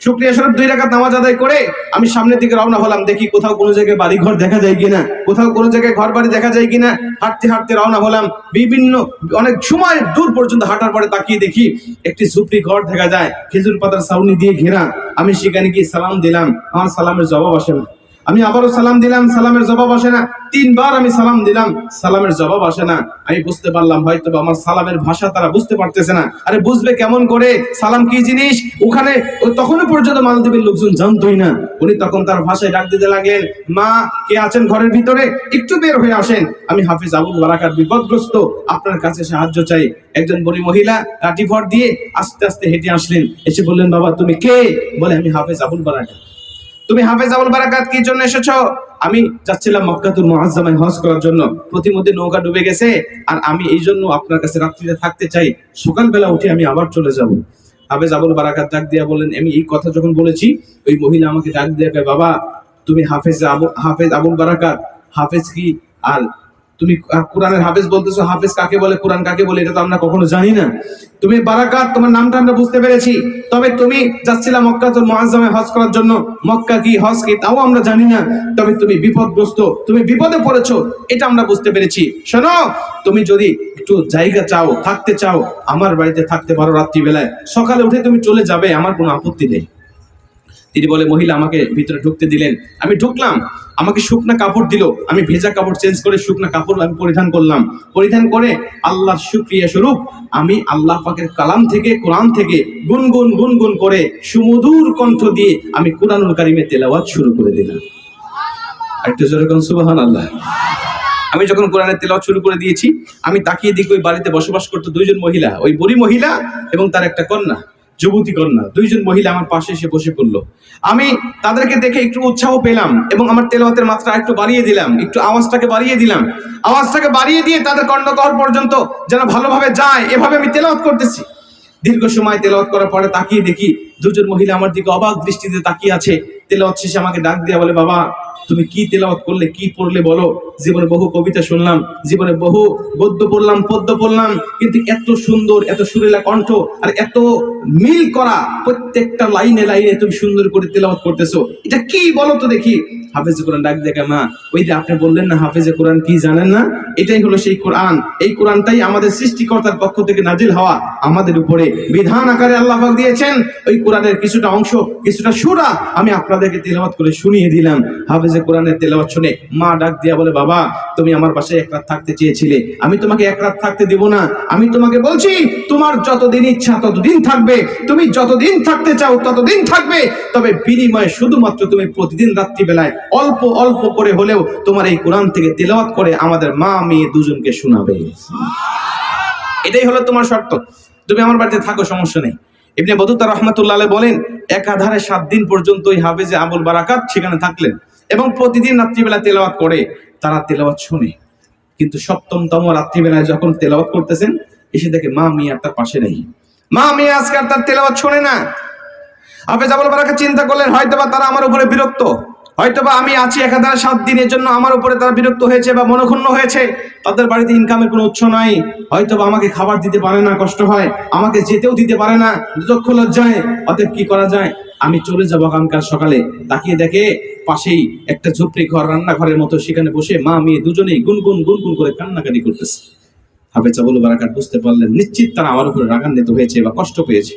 শুক্রিয়া স্বরূপ দুই রাকাত নামাজ আদায় করে আমি সামনের দিকে রওনা হলাম, দেখি কোথাও কোনো জায়গায় বাড়ি ঘর দেখা যায় কিনা, কোথাও কোনো জায়গায় ঘর বাড়ি দেখা যায় কিনা। হাঁটতে হাঁটতে রওনা হলাম, বিভিন্ন, অনেক সময় দূর পর্যন্ত হাঁটার পরে তাকিয়ে দেখি একটি ঝুপড়ি ঘর দেখা যায়। খেজুর পাতার সাউনি দিয়ে ঘেরা। আমি সেখানে গিয়ে সালাম দিলাম, আমার সালামের জবাব আসে না। আমি আবারও সালাম দিলাম, সালামের জবাব আসে না। তিনবার আমি সালাম দিলাম, সালামের জবাব আসে না। আমি বুঝতে পারলাম হয়তো আমার সালামের ভাষা তারা বুঝতে পারতেছে না। আরে বুঝবে কেমন করে? সালাম কি জিনিস? ওখানে তখনও পর্যন্ত মালদ্বীপের লোকজন জানতোই না। উনি তখন তার ভাষায় ডাক দিতে লাগলেন, মা, কে আছেন ঘরের ভিতরে? একটু বের হয়ে আসেন। আমি হাফিজ আবুল বারাকাত বিপদগ্রস্ত, আপনার কাছে সাহায্য চাই। একজন বুড়ি মহিলা লাঠি ভর দিয়ে আস্তে আস্তে হেঁটে আসলেন। এসে বললেন, বাবা, তুমি কে? বলে আমি হাফিজ আবুল বারাকাত তুমি হাফেজ আবুল বারাকাত কি জন্য এসেছ? আমি যাচ্ছিলাম মক্কাতুল মুআজ্জামায় হজ করার জন্য। প্রতিমধ্যে নৌকা ডুবে গেছে, আর আমি এই জন্য আপনার কাছে রাত্রিতে থাকতে চাই। সকালবেলা উঠে আমি আবার চলে যাব। হাফেজ আবুল বারাকাত ডাক দিয়া বলেন আমি এই কথা যখন বলেছি, ওই মহিলা আমাকে ডাক দিয়া বাবা, তুমি হাফেজ আবুল হাফেজ আবুল বারাকাত, হাফেজ কি? আর তুমি কোরআনের হাফেজ বলতেছো, হাফেজ কাকে বলে, কোরআন কাকে বলে, এটা তো আমরা কখনো জানি না। তুমি বারাকাত, তোমার নামটা আমরা বুঝতে পেরেছি। তবে তুমি যাচ্ছিলা মক্কাতুল মুআজ্জামে হজ করার জন্য। মক্কা কি, হজ কি, তাও আমরা জানি না। তবে তুমি বিপদগ্রস্ত, তুমি বিপদে পড়েছো, এটা আমরা বুঝতে পেরেছি। শোনো, তুমি যদি একটু জায়গা চাও, থাকতে চাও, আমার বাড়িতে থাকতে পারো রাত্রিবেলায়। সকালে উঠে তুমি চলে যাবে, আমার কোনো আপত্তি নেই। তিনি বলে, মহিলা, আমাকে ভিতরে ঢুকতে দিলেন। আমি ঢুকলাম, আমাকে শুকনা কাপড় দিল। আমি ভেজা কাপড় চেঞ্জ করে শুকনা কাপড় আমি পরিধান করলাম। পরিধান করে আল্লাহর সুক্রিয়া স্বরূপ আমি আল্লাহ পাকের কালাম থেকে, কোরআন থেকে গুনগুন গুনগুন করে সুমধুর কণ্ঠ দিয়ে আমি কোরআনুল কারিমে তেলাওয়াত শুরু করে দিলাম। একটা জোরে সুবাহান আল্লাহ আমি যখন কোরআনের তেলাওয়াত শুরু করে দিয়েছি, আমি তাকিয়ে দেখি ওই বাড়িতে বসবাস করতো দুইজন মহিলা, ওই বুড়ি মহিলা এবং তার একটা কন্যা। যুবতী কন্যা, দুইজন মহিলা আমার পাশে এসে বসে পড়ল। আমি তাদেরকে দেখে একটু উৎসাহ পেলাম এবং আমার তেলাওয়াতের মাত্রা একটু বাড়িয়ে দিলাম, একটু আওয়াজটাকে বাড়িয়ে দিলাম। আওয়াজটাকে বাড়িয়ে দিয়ে তাদের কর্ণকহর পর্যন্ত যেন ভালোভাবে যায়, এভাবে আমি তেলাওয়াত করতেছি। দীর্ঘ সময় তেলাওয়াত করার পরে তাকিয়ে দেখি দুজন মহিলা আমার দিকে অবাক দৃষ্টিতে তাকিয়ে আছে। তেলাওয়াত শেষে আমাকে ডাক দিয়ে বলে, বাবা তুমি কি তেলাওয়াত করলে, কি পড়লে বলো? জীবনে বহু কবিতা শুনলাম, জীবনে বহু গদ্য পড়লাম, পদ্য পড়লাম, কিন্তু এত সুন্দর, এত সুরেলা কণ্ঠ আর এত মিল করা প্রত্যেকটা লাইনে লাইনে তুমি সুন্দর করে তেলাওয়াত করতেছো। এটা কি বলো তো দেখি। হাফেজে কোরআন ডাক দেখে মা ওই যে আপনি বললেন না, হাফেজে কোরআন কি জানেন না? এটাই হলো সেই কোরআন। এই কোরআনটাই আমাদের সৃষ্টিকর্তার পক্ষ থেকে নাজিল হওয়া, আমাদের উপরে বিধান আকারে আল্লাহ পাক দিয়েছেন। ওই কোরআনের কিছুটা অংশ, কিছুটা সুরা আমি আপনাদেরকে তেলাওয়াত করে শুনিয়ে দিলাম। হাফেজে কোরআনের তেলাওয়াত শুনে মা ডাক দিয়া বলে, বাবা, তুমি আমার বাসায় এক রাত থাকতে চেয়েছিলে। আমি তোমাকে এক রাত থাকতে দেব না। আমি তোমাকে বলছি, তোমার যতদিন ইচ্ছা ততদিন থাকবে। তুমি যতদিন থাকতে চাও ততদিন থাকবে। তবে বিনিময়ে শুধুমাত্র তুমি প্রতিদিন রাত্রিবেলায় অল্প অল্প করে হলেও তোমার এই কোরআন থেকে তেলাওয়াত করে আমাদের মা, মেয়ে দুজনকে শোনাবে। এটাই হলো তোমার শর্ত। তুমি আমার বাড়িতে থাকো, সমস্যা নেই। ইবনে বদুতা রহমতুল্লাহ বলেন, একাধারে সাত দিন পর্যন্ত ওই হাফেজে আবুল বারাকাত সেখানে থাকলেন। এবং প্রতিদিন রাত্রিবেলা তেলাওয়াত করে, তারা তেলাওয়াত শুনে। কিন্তু সপ্তমতম রাত্রিবেলায় যখন তেলাওয়াত করতেছেন, এসে দেখে মা মিয়া তার পাশে নেই। মা মিয়া আজকে আর তার তেলাওয়াত শোনে না। আপনি আবুল বারাকে চিন্তা করলেন হয়তো বা তারা আমার উপরে বিরক্ত। হয়তোবা আমি আছি একাধারে সাত দিনের জন্য আমার উপরে তারা বিরক্ত হয়েছে বা মনক্ষুণ্ণ হয়েছে। তাদের বাড়িতে ইনকামের কোনো উৎস নাই। হয়তোবা আমাকে খাবার দিতে পারে না, কষ্ট হয়। আমাকে যেতেও দিতে পারে না দুঃখ লজ্জায়। অতএব কি করা যায়? আমি চলে যাব আগামীকাল সকালে। তাকিয়ে দেখে পাশেই একটা ঝুপড়ি ঘর, রান্নাঘরের মতো। সেখানে বসে মা, মেয়ে দুজনেই গুনগুন গুনগুন করে কান্নাকাটি করতেছে। হাফেজ আবুল বারাকাত বুঝতে পারলেন, নিশ্চিত তারা আমার উপরে রাগান্বিত হয়েছে বা কষ্ট পেয়েছে।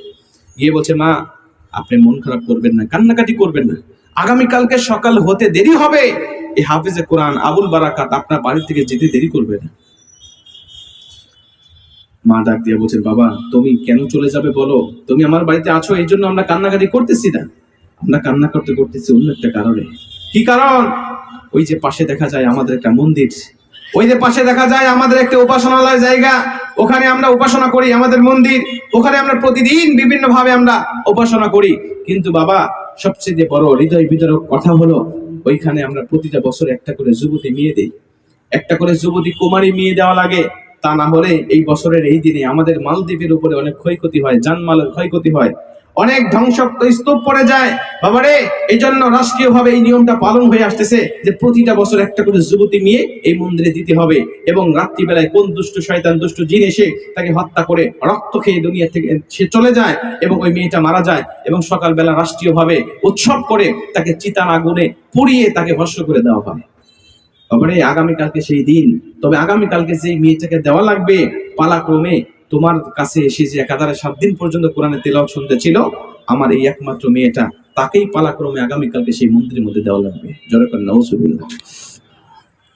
গিয়ে বলছে, মা, আপনি মন খারাপ করবেন না, কান্নাকাটি করবেন না। আগামীকালকে সকাল হতে দেরি হবে। এই হাফেজে কোরআন আবুল বারাকাত আপনার বাড়ি থেকে যেতে দেরি করবে না। মা ডাক দিয়ে বলছেন, বাবা, তুমি কেন চলে যাবে বলো? তুমি আমার বাড়িতে আছো, এই জন্য আমরা কান্নাকাটি করতেছি না। আমরা কান্না করতে করতেছি অন্য একটা কারণে। কি কারণ? ওই যে পাশে দেখা যায় আমাদের একটা মন্দির। ওই যে পাশে দেখা যায় আমাদের একটা উপাসনালয় জায়গা। ওখানে আমরা উপাসনা করি আমাদের মন্দির। ওখানে আমরা প্রতিদিন বিভিন্ন ভাবে আমরা উপাসনা করি। কিন্তু বাবা, সবচেয়ে বড় হৃদয় বিতরক কথা হলো, ওইখানে আমরা প্রতিটা বছর একটা করে যুবতী মেয়ে দিই। একটা করে যুবতী কুমারী মেয়ে দেওয়া লাগে। তা না হলে এই বছরের এই দিনে আমাদের মালদ্বীপের উপরে অনেক ক্ষয়ক্ষতি হয়, যানমালের ক্ষয়ক্ষতি হয়। অনেক ধ্বংসক্ত স্তূপ পড়ে যায়। বাবারে এই জন্য রাষ্ট্রীয়ভাবে এই নিয়মটা পালন হয়ে আসতেছে যে প্রতিটা বছর একটা করে যুবতী নিয়ে এই মন্দিরে দিতে হবে এবং রাত্রিবেলায় কোন দুষ্ট শয়তান, দুষ্ট জিন এসে তাকে হত্যা করে রক্ত খেয়ে দুনিয়া থেকে সে চলে যায় এবং ওই মেয়েটা মারা যায় এবং সকালবেলা রাষ্ট্রীয়ভাবে উৎসব করে তাকে চিতার আগুনে পুড়িয়ে তাকে ভস্ম করে দেওয়া হয়। তারপরে আগামীকালকে সেই দিন। তবে আগামীকালকে সেই মেয়েটাকে দেওয়া লাগবে, পালাক্রমে তোমার কাছে এসে যে একাধারে সাত দিন পর্যন্ত কোরআনে তেলাওয়াত শুনতে ছিল, আমার এই একমাত্র মেয়েটা, তাকেই পালাক্রমে আগামীকালকে সেই মন্দিরের মধ্যে দেওয়া লাগবে। জোরে করেন, নাউজুবিল্লাহ।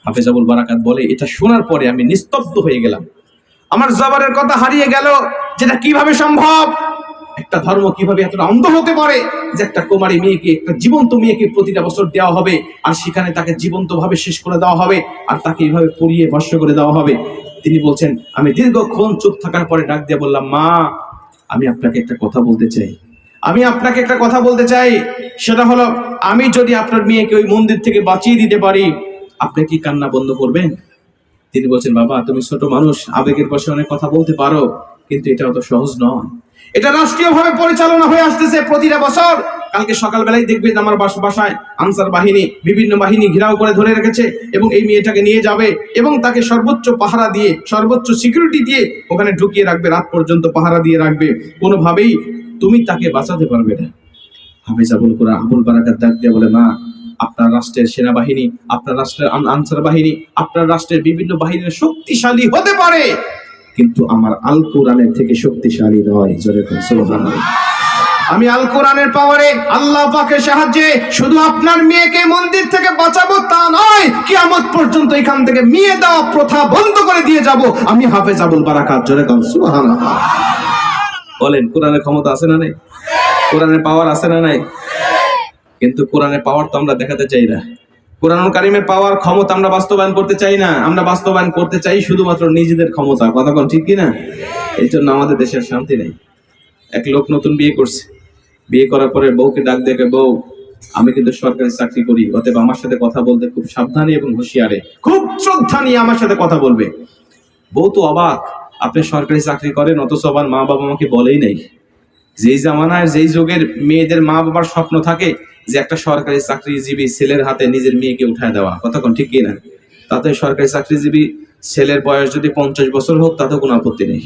হাফেজ আবুল বারাকাত বলে, এটা শোনার পরে আমি নিস্তব্ধ হয়ে গেলাম। আমার জবানের কথা হারিয়ে গেল, যেটা কীভাবে সম্ভব? একটা ধর্ম কীভাবে এতটা অন্ধ হতে পারে যে একটা কুমারী মেয়েকে, একটা জীবন্ত মেয়েকে প্রতিটা বছর দেওয়া হবে, আর সেখানে তাকে জীবন্ত ভাবে শেষ করে দেওয়া হবে, আর তাকে এইভাবে পুড়িয়ে ভস্য করে দেওয়া হবে। তিনি বলছেন, আমি দীর্ঘক্ষণ চুপ থাকার পরে ডাক দিয়ে বললাম, মা, আমি আপনাকে একটা কথা বলতে চাই। আমি আপনাকে একটা কথা বলতে চাই। সেটা হলো, আমি যদি আপনার মেয়েকে ওই মন্দির থেকে বাঁচিয়ে দিতে পারি, আপনি কি কান্না বন্ধ করবেন? তিনি বলছেন, বাবা, তুমি ছোট মানুষ, আবেগের বসে অনেক কথা বলতে পারো, কিন্তু এটা অত সহজ নয়। এটা রাষ্ট্রীয়ভাবে পরিচালনা হয়ে আসতেছে প্রতিটা বছর। কালকে সকালবেলায় দেখবে যে আমার বাসায় আনসার বাহিনী, বিভিন্ন বাহিনী ঘেরাও করে ধরে রেখেছে এবং এই মেয়েটাকে নিয়ে যাবে এবং তাকে সর্বোচ্চ পাহারা দিয়ে, সর্বোচ্চ সিকিউরিটি দিয়ে ওখানে ঢুকিয়ে রাখবে, রাত পর্যন্ত পাহারা দিয়ে রাখবে। কোনোভাবেই তুমি তাকে বাঁচাতে পারবে না। হাফিজ আবুল কোরআন, আবুল বারাকাত ডাক দিয়ে বলে, মা, আপনার রাষ্ট্রের সেনাবাহিনী, আপনার রাষ্ট্রের আনসার বাহিনী, আপনার রাষ্ট্রের বিভিন্ন বাহিনীর শক্তিশালী হতে পারে, কিন্তু আমার আল কোরআনের থেকে শক্তিশালী নয়, জোরে সুবহানাল্লাহ। আমি আল কোরআনের পাওয়ারে আল্লাহ পাকের সাহায্যে শুধু আপনার মেয়েকে মন্দির থেকে বাঁচাবো তা নয়, কিয়ামত পর্যন্ত এখান থেকে মেয়ে দেওয়া প্রথা বন্ধ করে দিয়ে যাব। আমি হাফেজ আবুল বারাকাত, জোরে কম সুবহানাল্লাহ। বলেন, কোরআনের ক্ষমতা আছে না নাই? কোরআনের পাওয়ার আছে না নাই? কিন্তু কোরআনের পাওয়ার তো আমরা দেখাতে চাই না। কোরআন কারিমের পাওয়ার ক্ষমতা আমরা বাস্তবায়ন করতে চাই না। আমরা বাস্তবায়ন করতে চাই শুধুমাত্র নিজেদের ক্ষমতা। কথা কোন ঠিক কি না এই জন্য আমাদের দেশের শান্তি নেই। এক লোক নতুন বিয়ে করছে। বিয়ে করার পরে বউকে ডাক দেখে বউ, আমি কিন্তু সরকারি চাকরি করি, অতএব আমার সাথে কথা বলতে খুব সাবধানী এবং হুঁশিয়ারে, খুব শ্রদ্ধা নিয়ে আমার সাথে কথা বলবে। বউ তো অবাক, আপনি সরকারি চাকরি করেন, অথচ আবার মা বাবা আমাকে বলেই নাই। যেই জামানায়, যেই যুগের মেয়েদের মা বাবার স্বপ্ন থাকে যে একটা সরকারি চাকরিজীবী ছেলের হাতে নিজের মেয়েকে উঠায় দেওয়া কতক্ষণ ঠিক কিনা তাতে সরকারি চাকরিজীবী ছেলের বয়স যদি পঞ্চাশ বছর হোক তাতে কোনো আপত্তি নেই।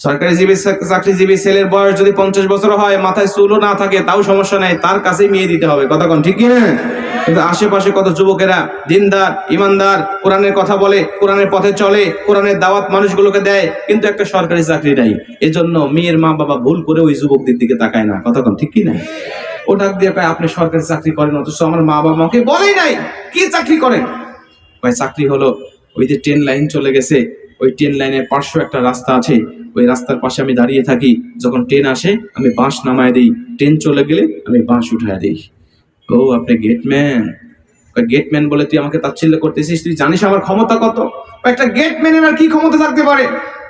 সরকারি জীবী চাকরিজীবী ছেলের বয়স যদি পঞ্চাশ বছর হয় মাথায় চুলও না থাকে তাও সমস্যা নেই তার কাছেই মেয়ে দিতে হবে। কথা কোন ঠিক কি না? কিন্তু আশেপাশে কত যুবকেরা দিনদার ইমানদার কোরআনের কথা বলে কোরআনের পথে চলে কোরআনের দাওয়াত মানুষগুলোকে দেয় কিন্তু একটা সরকারি চাকরি নাই। এজন্য মেয়ের মা বাবা ভুল করে ওই যুবকদের দিকে তাকায় না। কথা কোন ঠিক কি না? ও ডাক দিয়ে কয় আপনি সরকারি চাকরি করেন অথচ আমার মা বাবা আমাকে বলেই নাই। কি চাকরি করেন? ভাই চাকরি হলো ওই যে ট্রেন লাইন চলে গেছে ওই ট্রেন লাইনের পার্শ্ব একটা রাস্তা আছে ওই রাস্তার পাশে আমি দাঁড়িয়ে থাকি, যখন ট্রেন আসে, আমি বাঁশ নামায় দিই। ট্রেন চলে গেলে আমি বাঁশ উঠায় দিই। ও, আপনি গেটম্যান গেটম্যান বলে তুই আমাকে তাচ্ছিল্য করতেছিস? তুই জানিস আমার ক্ষমতা কত? একটা গেট ম্যানের আর কি ক্ষমতা থাকতে পারে?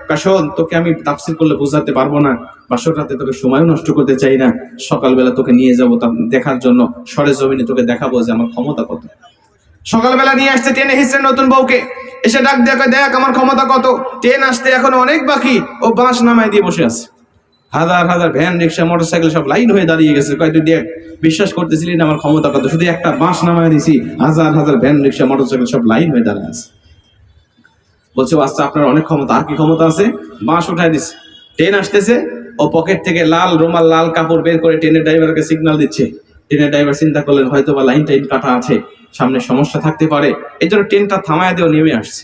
কাশন তোকে আমি তাফসির করলে বোঝাতে পারব না। বাসর রাতে তোকে সময়ও নষ্ট করতে চাই না। সকালবেলা তোকে নিয়ে যাব দেখার জন্য। সরে জমিনে তোকে দেখাবো যে আমার ক্ষমতা কত। সকালবেলা নিয়ে আসছে ট্রেনে হিসেবে নতুন বউকে। এসে ডাক দেখে দেখ, আমার ক্ষমতা কত? ট্রেন আসতে এখন অনেক বাকি। ও বাঁশ নামায় দিয়ে বসে আছে। হাজার হাজার ভ্যান, রিক্সা, মোটরসাইকেল সব লাইন হয়ে দাঁড়িয়ে গেছে। কয়, তুই দেখ, বিশ্বাস করতেছিলি না আমার ক্ষমতা কত? শুধু একটা বাঁশ নামায় দিছি। হাজার হাজার ভ্যান, রিক্সা, মোটরসাইকেল সব লাইন হয়ে দাঁড়িয়ে আছে। বলছে আচ্ছা আপনার অনেক ক্ষমতা। আর কি ক্ষমতা আছে? বাঁশ উঠায় দিছে। ট্রেন আসতেছে। ও পকেট থেকে লাল রুমাল, লাল কাপড় বের করে ট্রেনের ড্রাইভারকে সিগন্যাল দিচ্ছে। ট্রেনের ড্রাইভার চিন্তা করলেন হয়তো বা লাইন টাইন কাটা আছে। সামনে সমস্যা থাকতে পারে। এই জন্য ট্রেনটা থামায় দিয়েও নেমে আসছে।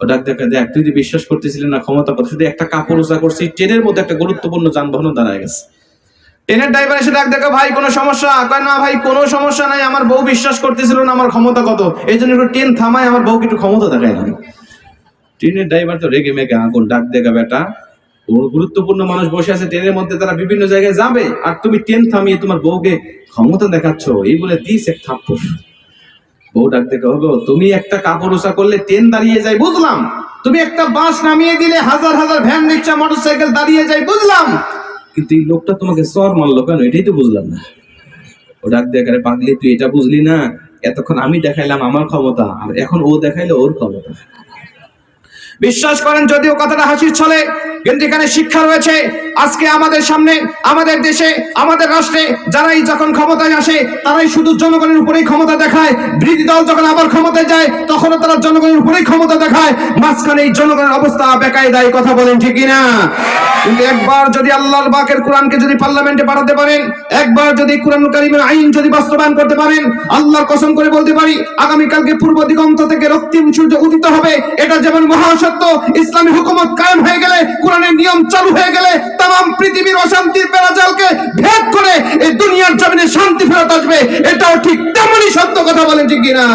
ও ডাক দেখে তুই যদি বিশ্বাস করতেছিলি না, ক্ষমতা কত শুধু একটা কাপড় উঁচা করছি ট্রেনের মধ্যে একটা গুরুত্বপূর্ণ যানবাহনও দাঁড়ায় গেছে। ট্রেনের ড্রাইভার এসে ডাক দেখো, ভাই, কোনো সমস্যা? কয়, না ভাই, কোনো সমস্যা নাই, আমার বউ বিশ্বাস করতেছিল না, আমার ক্ষমতা কত। এই জন্য একটু ট্রেন থামায়, আমার বউকে একটু ক্ষমতা দেখায় না। ট্রেনের ড্রাইভার তো রেগে মেগে আগুন, ডাক দেখা, বেটা গুরুত্বপূর্ণ মানুষ বসে আছে ট্রেনের মধ্যে তারা বিভিন্ন জায়গায় যাবে, আর তুমি ট্রেন থামিয়ে তোমার বউকে ক্ষমতা দেখাচ্ছ। এই বলে দিস এক থাপ্পড়। বউ ডাক দেখে তুমি একটা কাপড় ওষা করলে ট্রেন দাঁড়িয়ে যায়, বুঝলাম। তুমি একটা বাস নামিয়ে দিলে হাজার হাজার ভ্যান রিক্সা, মোটরসাইকেল দাঁড়িয়ে যায়, বুঝলাম। কিন্তু এই লোকটা তোমাকে সর মারলো কেন? এটাই তো বুঝলাম না। ও ডাক দেখে পাগলি, তুই এটা বুঝলি না? এতক্ষণ আমি দেখাইলাম আমার ক্ষমতা, আর এখন ও দেখাইলো ওর ক্ষমতা। বিশ্বাস করেন যদিও কথাটা হাসির ছলে, কিন্তু এখানে শিক্ষা রয়েছে। আজকে আমাদের সামনে, আমাদের দেশে, আমাদের রাষ্ট্রে যারাই যখন ক্ষমতায় আসে, তারাই শুধু জনগণের উপরেই ক্ষমতা দেখায়। বিরোধী দল যখন আবার ক্ষমতায় যায়, তখনও তারা জনগণের উপরেই ক্ষমতা দেখায়। মাঝখানে এই জনগণের অবস্থা বেকায়দায় কথা বলেন ঠিকই না কিন্তু একবার যদি আল্লাহর বাকের কোরআনকে যদি পার্লামেন্টে পাঠাতে পারেন, একবার যদি কোরআন কারিমের আইন যদি বাস্তবায়ন করতে পারেন, আল্লাহর কসম করে বলতে পারি, আগামীকালকে পূর্ব দিগন্ত থেকে রক্তিম সূর্য উদিত হবে। এটা যেমন মহাসত্য ইসলামী হুকুমত কায়েম হয়ে গেলে, কোরআনের নিয়ম চালু হয়ে গেলে তাম পৃথিবীর অশান্তির বেড়াজালকে ভেদ করে এই দুনিয়ার জমিনে শান্তি ফেরত আসবে। এটাও ঠিক তেমনই সত্য কথা বলেন ঠিক কিনা?